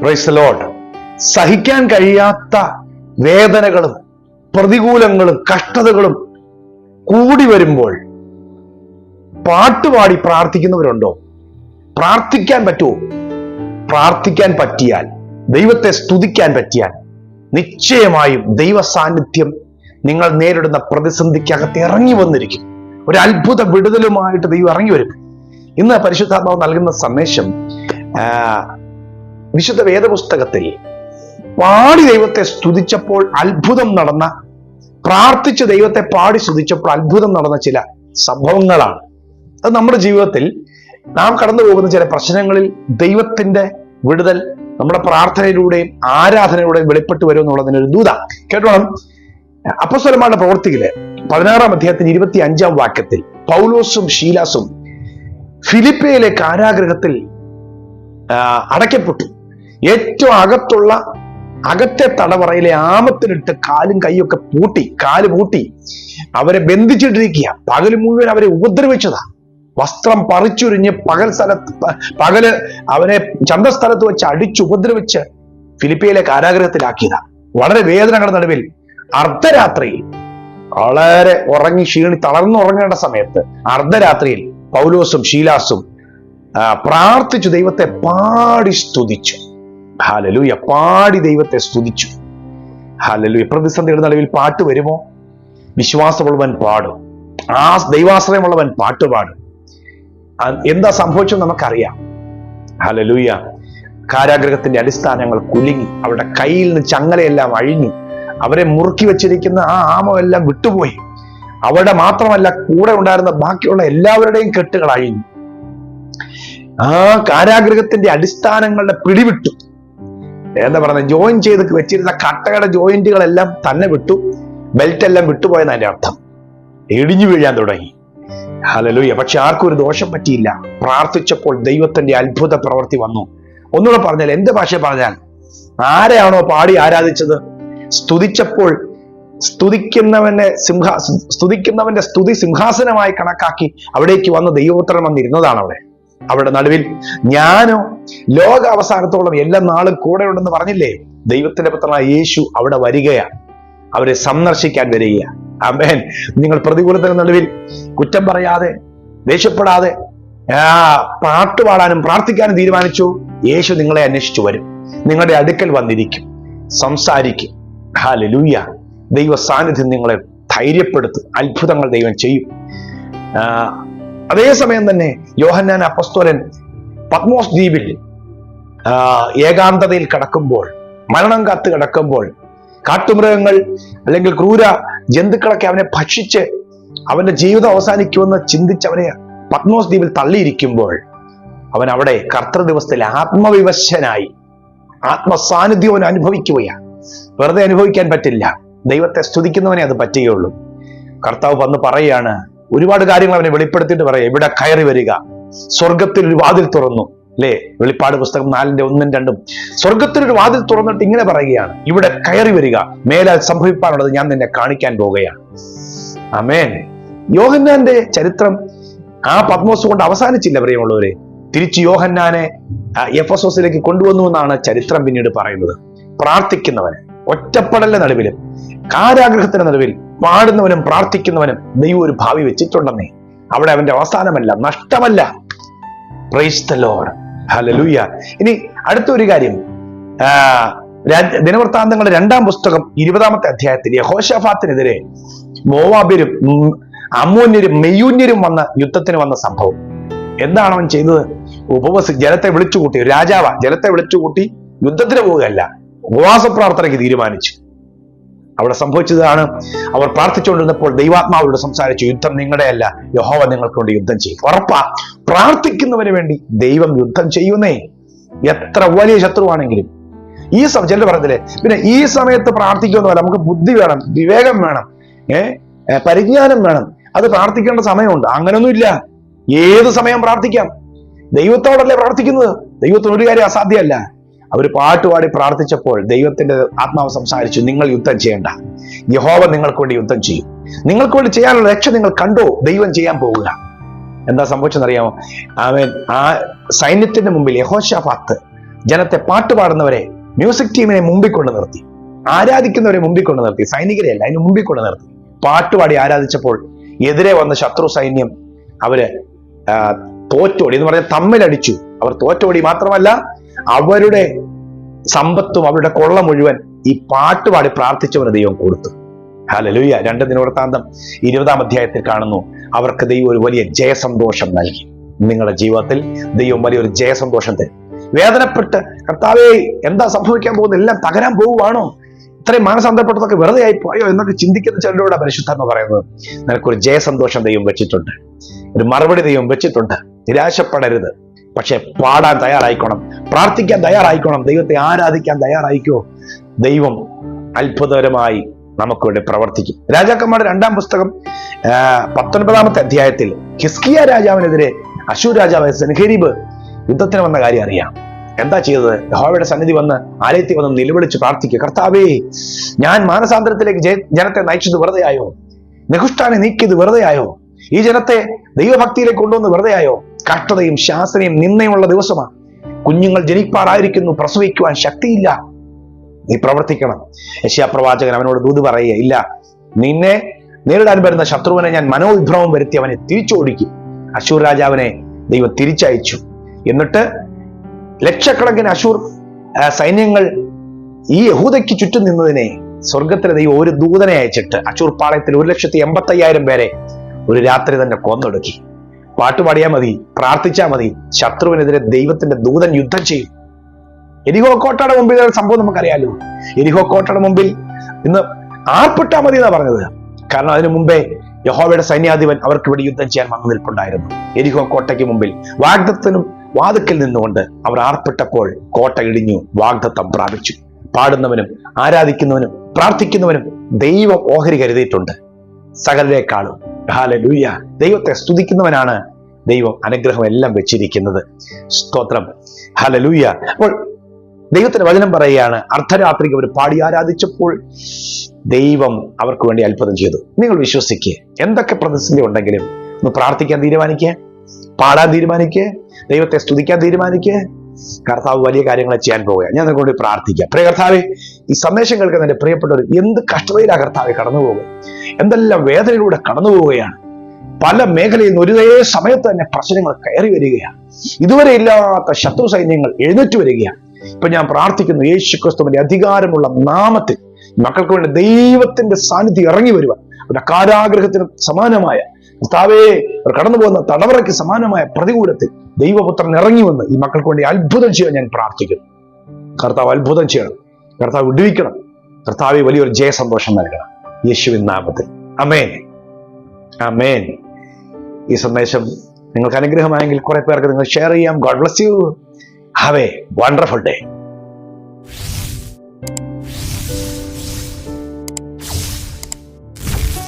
Price സഹിക്കാൻ കഴിയാത്ത വേദനകളും പ്രതികൂലങ്ങളും കഷ്ടതകളും കൂടി വരുമ്പോൾ പാട്ടുപാടി പ്രാർത്ഥിക്കുന്നവരുണ്ടോ? പ്രാർത്ഥിക്കാൻ പറ്റുമോ? പ്രാർത്ഥിക്കാൻ പറ്റിയാൽ ദൈവത്തെ സ്തുതിക്കാൻ പറ്റിയാൽ നിശ്ചയമായും ദൈവ സാന്നിധ്യം നിങ്ങൾ നേരിടുന്ന പ്രതിസന്ധിക്കകത്ത് ഇറങ്ങി വന്നിരിക്കും. ഒരു അത്ഭുത വിടുതലുമായിട്ട് ദൈവം ഇറങ്ങി വരും. ഇന്ന് പരിശുദ്ധാത്മാവ് നൽകുന്ന സന്ദേശം വിശുദ്ധ വേദപുസ്തകത്തിൽ പാടി ദൈവത്തെ സ്തുതിച്ചപ്പോൾ അത്ഭുതം നടന്ന പ്രാർത്ഥിച്ച് ദൈവത്തെ പാടി സ്തുതിച്ചപ്പോൾ അത്ഭുതം നടന്ന ചില സംഭവങ്ങളാണ്. അത് നമ്മുടെ ജീവിതത്തിൽ നാം കടന്നു പോകുന്ന ചില പ്രശ്നങ്ങളിൽ ദൈവത്തിന്റെ വിടുതൽ നമ്മുടെ പ്രാർത്ഥനയിലൂടെയും ആരാധനയിലൂടെയും വെളിപ്പെട്ടു വരും എന്നുള്ളതിനൊരു ദൂത. കേട്ടോണം? അപ്പസ്വലമാരുടെ പ്രവർത്തികൾ പതിനാറാം അധ്യായത്തിന് ഇരുപത്തി അഞ്ചാം വാക്യത്തിൽ പൗലോസും ഷീലാസും ഫിലിപ്പയിലെ കാരാഗ്രഹത്തിൽ അടയ്ക്കപ്പെട്ടു. ഏറ്റവും അകത്തുള്ള അകത്തെ തടവറയിലെ ആമത്തിനിട്ട് കാലും കൈയൊക്കെ പൂട്ടി കാൽ പൂട്ടി അവരെ ബന്ധിച്ചിട്ടിരിക്കുക. പകൽ മുഴുവൻ അവരെ ഉപദ്രവിച്ചതാ. വസ്ത്രം പറിച്ചുരിഞ്ഞ് പകൽ സ്ഥലത്ത് പകൽ അവരെ ചന്തസ്ഥലത്ത് വെച്ച് അടിച്ച് ഉപദ്രവിച്ച് ഫിലിപ്പിയിലെ കാരാഗ്രഹത്തിലാക്കിയതാ. വളരെ വേദനകളുടെ നടുവിൽ അർദ്ധരാത്രിയിൽ വളരെ ഉറങ്ങി ക്ഷീണി തളർന്നുറങ്ങേണ്ട സമയത്ത് അർദ്ധരാത്രിയിൽ പൗലോസും ശീലാസും പ്രാർത്ഥിച്ചു ദൈവത്തെ പാടി സ്തുതിച്ചു. ഹാലലൂയ പാടി ദൈവത്തെ സ്തുതിച്ചു. ഹാലലൂയ പ്രതിസന്ധിയുടെ നടുവിൽ പാട്ട് വരുമോ? വിശ്വാസമുള്ളവൻ പാടും. ആ ദൈവാശ്രയമുള്ളവൻ പാട്ട് പാടും. ആ, എന്താ സംഭവിച്ചെന്ന് നമുക്കറിയാം. ഹാലലൂയ കാരാഗ്രഹത്തിന്റെ അടിസ്ഥാനങ്ങൾ കുലുങ്ങി അവരുടെ കയ്യിൽ നിന്ന് ചങ്ങലയെല്ലാം അഴിഞ്ഞു അവരെ മുറുക്കി വെച്ചിരിക്കുന്ന ആ ആമമെല്ലാം വിട്ടുപോയി. അവരുടെ മാത്രമല്ല കൂടെ ഉണ്ടായിരുന്ന ബാക്കിയുള്ള എല്ലാവരുടെയും കെട്ടുകൾ അഴിഞ്ഞു. ആ കാരാഗ്രഹത്തിന്റെ അടിസ്ഥാനങ്ങളുടെ പിടിവിട്ടു. എന്താ പറയുന്നത് ജോയിൻ ചെയ്ത് വെച്ചിരുന്ന കട്ടയുടെ ജോയിന്റുകളെല്ലാം തന്നെ വിട്ടു. ബെൽറ്റ് എല്ലാം വിട്ടുപോയെന്ന് അതിന്റെ അർത്ഥം. ഇടിഞ്ഞു വീഴാൻ തുടങ്ങി. ഹലലൂയ പക്ഷെ ആർക്കും ഒരു ദോഷം പറ്റിയില്ല. പ്രാർത്ഥിച്ചപ്പോൾ ദൈവത്തിന്റെ അത്ഭുത പ്രവൃത്തി വന്നു. ഒന്നുകൂടെ പറഞ്ഞാൽ എന്ത് ഭാഷ പറഞ്ഞാൽ? ആരെയാണോ പാടി ആരാധിച്ചത്? സ്തുതിച്ചപ്പോൾ സ്തുതിക്കുന്നവന്റെ സിംഹാ സ്തുതിക്കുന്നവന്റെ സ്തുതി സിംഹാസനമായി കണക്കാക്കി അവിടേക്ക് വന്ന് ദൈവപുത്രൻ വന്നിരുന്നതാണ് അവിടെ. അവിടെ നടുവിൽ ഞാനോ ലോക അവസാനത്തോളം എല്ലാ നാളും കൂടെ ഉണ്ടെന്ന് പറഞ്ഞില്ലേ? ദൈവത്തിന്റെ പുത്രനായ യേശു അവിടെ വരികയാണ്. അവരെ സന്ദർശിക്കാൻ വരികയാണ്. അമേൻ നിങ്ങൾ പ്രതികൂലത്തിന് നടുവിൽ കുറ്റം പറയാതെ ദേഷ്യപ്പെടാതെ ആ പാട്ട് പാടാനും പ്രാർത്ഥിക്കാനും തീരുമാനിച്ചു. യേശു നിങ്ങളെ അന്വേഷിച്ചു വരും. നിങ്ങളുടെ അടുക്കൽ വന്നിരിക്കും. സംസാരിക്കും. ഹാലലൂയ ദൈവ സാന്നിധ്യം നിങ്ങളെ ധൈര്യപ്പെടുത്തും. അത്ഭുതങ്ങൾ ദൈവം ചെയ്യും. അതേസമയം തന്നെ യോഹന്നാൻ അപ്പസ്തോലൻ പത്മോസ് ദ്വീപിൽ ഏകാന്തതയിൽ കിടക്കുമ്പോൾ മരണം കാത്ത് കിടക്കുമ്പോൾ കാട്ടുമൃഗങ്ങൾ അല്ലെങ്കിൽ ക്രൂര ജന്തുക്കളൊക്കെ അവനെ ഭക്ഷിച്ച് അവന്റെ ജീവിതം അവസാനിക്കുമെന്ന് ചിന്തിച്ച് അവനെ പത്മോസ് ദ്വീപിൽ തള്ളിയിരിക്കുമ്പോൾ അവൻ അവിടെ കർത്തൃ ദിവസത്തിൽ ആത്മവിവശനായി ആത്മസാന്നിധ്യം അവൻ അനുഭവിക്കുകയാണ്. വെറുതെ അനുഭവിക്കാൻ പറ്റില്ല. ദൈവത്തെ സ്തുതിക്കുന്നവനെ അത് പറ്റുകയുള്ളൂ. കർത്താവ് വന്ന് പറയുകയാണ് ഒരുപാട് കാര്യങ്ങൾ അവനെ വെളിപ്പെടുത്തിയിട്ട് പറയാം. ഇവിടെ കയറി വരിക? സ്വർഗത്തിൽ ഒരു വാതിൽ തുറന്നു. അല്ലേ വെളിപ്പാട് പുസ്തകം നാലിന്റെ ഒന്നും രണ്ടും. സ്വർഗത്തിൽ ഒരു വാതിൽ തുറന്നിട്ട് ഇങ്ങനെ പറയുകയാണ്. ഇവിടെ കയറി വരിക. മേലാൽ സംഭവിപ്പാനുള്ളത് ഞാൻ നിന്നെ കാണിക്കാൻ പോവുകയാണ്. അമേൻ യോഹന്നാന്റെ ചരിത്രം ആ പത്മോസ് കൊണ്ട് അവസാനിച്ചില്ല പ്രിയമുള്ളവരെ. തിരിച്ച് യോഹന്നാനെ എഫ് എസ് ഒസിലേക്ക് കൊണ്ടുവന്നു എന്നാണ് ചരിത്രം പിന്നീട് പറയുന്നത്. പ്രാർത്ഥിക്കുന്നവന്. ഒറ്റപ്പെടലിന്റെ നടുവിലും. കാരാഗ്രഹത്തിന്റെ നടുവിൽ പാടുന്നവനും പ്രാർത്ഥിക്കുന്നവനും ദൈവം ഒരു ഭാവി വെച്ചിട്ടുണ്ടെന്നേ. അവിടെ അവന്റെ അവസാനമല്ല നഷ്ടമല്ല. ഹല്ലേലൂയ ഇനി അടുത്തൊരു കാര്യം. ദിനവൃത്താന്തങ്ങളുടെ രണ്ടാം പുസ്തകം ഇരുപതാമത്തെ അധ്യായത്തിൽ യഹോഷഫാത്തിനെതിരെ മോവാബിരും അമ്മൂന്യരും മെയ്യൂന്യരും വന്ന യുദ്ധത്തിന് വന്ന സംഭവം. എന്താണ് അവൻ ചെയ്തത്? ഉപവസി ജലത്തെ വിളിച്ചുകൂട്ടി. രാജാവ ജലത്തെ വിളിച്ചുകൂട്ടി യുദ്ധത്തിന് പോവുകയല്ല ഉപവാസ പ്രാർത്ഥനയ്ക്ക് തീരുമാനിച്ചു. അവിടെ സംഭവിച്ചതാണ്. അവർ പ്രാർത്ഥിച്ചുകൊണ്ടിരുന്നപ്പോൾ ദൈവാത്മാവരോട് സംസാരിച്ചു യുദ്ധം നിങ്ങളുടെ അല്ല യഹോവ നിങ്ങൾക്ക് വേണ്ടി യുദ്ധം ചെയ്യും. ഉറപ്പാ പ്രാർത്ഥിക്കുന്നവന് വേണ്ടി ദൈവം യുദ്ധം ചെയ്യുന്നേ. എത്ര വലിയ ശത്രുവാണെങ്കിലും. ഈ ചെല്ലു പറഞ്ഞില്ലേ പിന്നെ ഈ സമയത്ത് പ്രാർത്ഥിക്കുമെന്നല്ല നമുക്ക് ബുദ്ധി വേണം വിവേകം വേണം ഏ ഏ, പരിജ്ഞാനം വേണം. അത് പ്രാർത്ഥിക്കേണ്ട സമയമുണ്ട്. അങ്ങനൊന്നുമില്ല. ഏത് സമയം പ്രാർത്ഥിക്കാം? ദൈവത്തോടല്ലേ പ്രാർത്ഥിക്കുന്നത്? ദൈവത്തിന് ഒരു കാര്യം അസാധ്യമല്ല. അവർ പാട്ടുപാടി പ്രാർത്ഥിച്ചപ്പോൾ ദൈവത്തിന്റെ ആത്മാവ് സംസാരിച്ചു നിങ്ങൾ യുദ്ധം ചെയ്യണ്ട. യഹോവ നിങ്ങൾക്ക് വേണ്ടി യുദ്ധം ചെയ്യും. നിങ്ങൾക്ക് വേണ്ടി ചെയ്യാനുള്ള രക്ഷ നിങ്ങൾ കണ്ടോ? ദൈവം ചെയ്യാൻ പോവുക എന്താ സംഭവിച്ചെന്നറിയാമോ? അവൻ ആ സൈന്യത്തിന്റെ മുമ്പിൽ യഹോഷാഫാത്ത് ജനത്തെ പാട്ടുപാടുന്നവരെ മ്യൂസിക് ടീമിനെ മുമ്പിൽ കൊണ്ട് നിർത്തി. ആരാധിക്കുന്നവരെ മുമ്പിൽ കൊണ്ട് നിർത്തി. സൈനികരെ അല്ല അതിന് മുമ്പിൽ കൊണ്ട് നിർത്തി പാട്ടുപാടി ആരാധിച്ചപ്പോൾ എതിരെ വന്ന ശത്രു സൈന്യം അവർ തോറ്റോടി എന്ന് പറഞ്ഞാൽ തമ്മിലടിച്ചു. അവർ തോറ്റോടി മാത്രമല്ല അവരുടെ സമ്പത്തും അവരുടെ കൊള്ള മുഴുവൻ ഈ പാട്ടുപാടി പ്രാർത്ഥിച്ചവന് ദൈവം കൊടുത്തു. ഹലലുയ്യ രണ്ട് ദിനവൃത്താന്തം ഇരുപതാം അധ്യായത്തിൽ കാണുന്നു. അവർക്ക് ദൈവം ഒരു വലിയ ജയസന്തോഷം നൽകി. നിങ്ങളുടെ ജീവിതത്തിൽ ദൈവം വലിയൊരു ജയസന്തോഷം തരും. വേദനപ്പെട്ട് കർത്താവേ എന്താ സംഭവിക്കാൻ പോകുന്നത്? എല്ലാം തകരാൻ പോവുകയാണോ? ഇത്രയും മാനസാന്തരപ്പെട്ടതൊക്കെ വെറുതെ ആയി പോയോ എന്നൊക്കെ ചിന്തിക്കുന്ന ചിലരോട് പരിശുദ്ധ പറയുന്നത്. നിനക്കൊരു ജയസന്തോഷം ദൈവം വെച്ചിട്ടുണ്ട്. ഒരു മറുപടി ദൈവം വെച്ചിട്ടുണ്ട്. നിരാശപ്പെടരുത്. പക്ഷെ പാടാൻ തയ്യാറായിക്കോണം. പ്രാർത്ഥിക്കാൻ തയ്യാറായിക്കോണം. ദൈവത്തെ ആരാധിക്കാൻ തയ്യാറായിക്കോ. ദൈവം അത്ഭുതകരമായി നമുക്ക് വേണ്ടി പ്രവർത്തിക്കും. രാജാക്കന്മാരുടെ രണ്ടാം പുസ്തകം പത്തൊൻപതാമത്തെ അധ്യായത്തിൽ ഹിസ്കിയ രാജാവിനെതിരെ അശൂർ രാജാവ് സെൻഹരീബ് യുദ്ധത്തിന് വന്ന കാര്യം അറിയാം. എന്താ ചെയ്തത്? യഹോവയുടെ സന്നിധി വന്ന് ആലയത്തിൽ വന്ന് നിലവിളിച്ച് പ്രാർത്ഥിക്കുക. കർത്താവേ ഞാൻ മാനസാന്തരത്തിലേക്ക് ജനത്തെ നയിച്ചത് വെറുതെയായോ നികുഷ്ടാനെ നീക്കിയത് വെറുതെയായോ ഈ ജനത്തെ ദൈവഭക്തിയിലേക്ക് കൊണ്ടുവന്ന് വെറുതെയായോ കഷ്ടതയും ശാസനയും നിന്നയുമുള്ള ദിവസമാണ്. കുഞ്ഞുങ്ങൾ ജനിപ്പാറായിരിക്കുന്നു പ്രസവിക്കുവാൻ ശക്തിയില്ല. നീ പ്രവർത്തിക്കണം. യശ്യാപ്രവാചകൻ അവനോട് ദൂത് പറയുക ഇല്ല നിന്നെ നേരിടാൻ വരുന്ന ശത്രുവിനെ ഞാൻ മനോവിഭ്രമം വരുത്തി അവനെ തിരിച്ചോടിക്കും. അശൂർ രാജാവിനെ ദൈവം തിരിച്ചയച്ചു. എന്നിട്ട് ലക്ഷക്കണക്കിന് അശൂർ സൈന്യങ്ങൾ ഈ യഹൂദയ്ക്ക് ചുറ്റും നിന്നതിനെ സ്വർഗത്തിലെ ദൈവം ഒരു ദൂതനെ അയച്ചിട്ട് അശൂർ പാളയത്തിൽ ഒരു ലക്ഷത്തി എൺപത്തി അയ്യായിരം പേരെ ഒരു രാത്രി തന്നെ കൊന്നൊടുക്കി. പാട്ടുപാടിയാൽ മതി പ്രാർത്ഥിച്ചാൽ മതി. ശത്രുവിനെതിരെ ദൈവത്തിന്റെ ദൂതൻ യുദ്ധം ചെയ്യും. എരിഹോ കോട്ടയുടെ മുമ്പിൽ സംഭവം നമുക്കറിയാലോ. എരിഹോ കോട്ടയുടെ മുമ്പിൽ ഇന്ന് ആർപ്പിട്ടാ മതി എന്നാ പറഞ്ഞത്. കാരണം അതിനു മുമ്പേ യഹോവയുടെ സൈന്യാധിപൻ അവർക്ക് ഇവിടെ യുദ്ധം ചെയ്യാൻ വന്നു നിൽപ്പുണ്ടായിരുന്നു. എരിഹോ കോട്ടയ്ക്ക് മുമ്പിൽ വാഗ്ദത്തിനും വാതുക്കൽ നിന്നുകൊണ്ട് അവർ ആർപ്പിട്ടപ്പോൾ കോട്ട ഇടിഞ്ഞു വാഗ്ദത്തം പ്രാപിച്ചു. പാടുന്നവനും ആരാധിക്കുന്നവനും പ്രാർത്ഥിക്കുന്നവനും ദൈവം ഓഹരി കരുതിയിട്ടുണ്ട്. സകലരെക്കാളും ഹാലലൂയ. ദൈവത്തെ സ്തുതിക്കുന്നവനാണ് ദൈവം. അനുഗ്രഹം എല്ലാം വെച്ചിരിക്കുന്നത്. സ്തോത്രം. ഹലലൂയ. അപ്പോൾ ദൈവത്തിന്റെ വചനം പറയുകയാണ് അർദ്ധരാത്രിക്ക് അവർ പാടി ആരാധിച്ചപ്പോൾ ദൈവം അവർക്ക് വേണ്ടി അത്ഭുതം ചെയ്തു. നിങ്ങൾ വിശ്വസിക്കുക എന്തൊക്കെ പ്രതിസന്ധി ഉണ്ടെങ്കിലും ഒന്ന് പ്രാർത്ഥിക്കാൻ തീരുമാനിക്കുക പാടാൻ തീരുമാനിക്കുക ദൈവത്തെ സ്തുതിക്കാൻ തീരുമാനിക്കുക കർത്താവ് വലിയ കാര്യങ്ങളെ ചെയ്യാൻ പോവുക ഞാൻ നിങ്ങളോട് പ്രാർത്ഥിക്കാം. പ്രിയ കർത്താവെ ഈ സന്ദേശം കേൾക്കുന്ന എന്റെ പ്രിയപ്പെട്ടവർ എന്ത് കഷ്ടതയിലാണ് കർത്താവെ കടന്നു പോവുക എന്തെല്ലാം വേദനയിലൂടെ കടന്നു പോവുകയാണ് പല മേഖലയിൽ നിന്ന് ഒരേ സമയത്ത് തന്നെ പ്രശ്നങ്ങൾ കയറി വരികയാണ്. ഇതുവരെ ഇല്ലാത്ത ശത്രു സൈന്യങ്ങൾ എഴുന്നേറ്റ് വരികയാണ്. ഇപ്പൊ ഞാൻ പ്രാർത്ഥിക്കുന്നു യേശു ക്രിസ്തുവിന്റെ അധികാരമുള്ള നാമത്തിൽ മക്കൾക്ക് വേണ്ടി ദൈവത്തിന്റെ സാന്നിധ്യം ഇറങ്ങി വരുവാൻ. അവരുടെ കാരാഗ്രഹത്തിന് സമാനമായ കർത്താവേ അവർ കടന്നു പോകുന്ന തടവറയ്ക്ക് സമാനമായ പ്രതികൂലത്തിൽ ദൈവപുത്രൻ ഇറങ്ങി വന്ന് ഈ മക്കൾക്ക് വേണ്ടി അത്ഭുതം ചെയ്യാൻ ഞാൻ പ്രാർത്ഥിക്കുന്നു. കർത്താവ് അത്ഭുതം ചെയ്യണം. കർത്താവ് വിടുവിക്കണം. കർത്താവ് വലിയൊരു ജയസന്തോഷം നൽകണം. യേശുവിൻ നാമത്തിൽ. അമേൻ അമേൻ ഈ സന്ദേശം നിങ്ങൾക്ക് അനുഗ്രഹമായെങ്കിൽ കുറെ പേർക്ക് നിങ്ങൾ ഷെയർ ചെയ്യാം. God bless you. Have a wonderful day.